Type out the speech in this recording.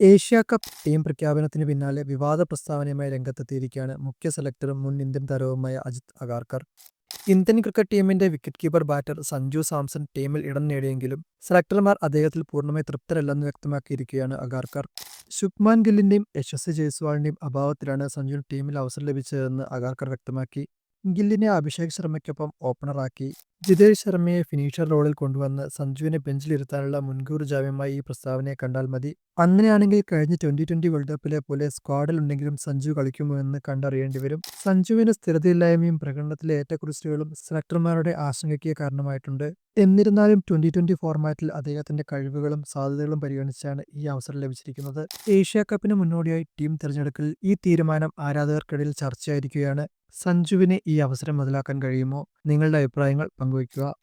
Asia cup team പ്രഖ്യാപനത്തിന് പിന്നാലെ വിവാദ പ്രസ്താവനയുമായി രംഗത്തെത്തിയിരിക്കുകയാണ് മുഖ്യ സെലക്ടറും മുൻ ഇന്ത്യൻ താരവുമായ അജിത് അഗാർക്കർ. ഇന്ത്യൻ ക്രിക്കറ്റ് ടീമിന്റെ wicket keeper batter Sanju Samson ടീമിൽ ഇടം നേടിയെങ്കിലും സെലക്ടർമാർ അദ്ദേഹത്തിൽ പൂർണമായി തൃപ്തരല്ലെന്ന് വ്യക്തമാക്കിയിരിക്കുകയാണ് അഗാർക്കർ. ശുഭ്മാൻ ഗില്ലിന്റെയും യശസ്വി ജയ്സ്വാളിന്റെയും അഭാവത്തിലാണ് സഞ്ജുവിന് ടീമിൽ അവസരം ലഭിച്ചതെന്ന് അഗാർക്കർ വ്യക്തമാക്കി. ഗില്ലിനെ അഭിഷേക് ശർമ്മയ്ക്കൊപ്പം ഓപ്പണറാക്കി. ജിതേഷ് ശർമ്മയെ ഫിനിഷർ റോളിൽ കൊണ്ടുവന്ന് സഞ്ജുവിനെ ബെഞ്ചിലിരുത്താനുള്ള മുൻകൂർ ജാമ്യമായി ഈ പ്രസ്താവനയെ കണ്ടാൽ മതി. അങ്ങനെയാണെങ്കിൽ കഴിഞ്ഞ ട്വന്റി ട്വന്റി വേൾഡ് കപ്പിലെ പോലെ സ്ക്വാഡിൽ ഉണ്ടെങ്കിലും സഞ്ജു കളിക്കുമോ എന്ന് കണ്ടറിയേണ്ടി വരും. സഞ്ജുവിന് സ്ഥിരതയില്ലായ്മയും പ്രകടനത്തിലെ ഏറ്റക്കുറിച്ചുകളും സെലക്ടർമാരുടെ ആശങ്കയ്ക്ക് കാരണമായിട്ടുണ്ട്. എന്നിരുന്നാലും ട്വന്റി ട്വന്റി ഫോർമാറ്റിൽ അദ്ദേഹത്തിന്റെ കഴിവുകളും സാധ്യതകളും പരിഗണിച്ചാണ് ഈ അവസരം ലഭിച്ചിരിക്കുന്നത്. ഏഷ്യ കപ്പിന് മുന്നോടിയായി ടീം തിരഞ്ഞെടുക്കൽ ഈ തീരുമാനം ആരാധകർക്കിടയിൽ ചർച്ചയായിരിക്കുകയാണ്. സഞ്ജുവിന് ഈ അവസരം മുതലാക്കാൻ കഴിയുമോ? നിങ്ങളുടെ അഭിപ്രായങ്ങൾ പങ്കുവയ്ക്കുക.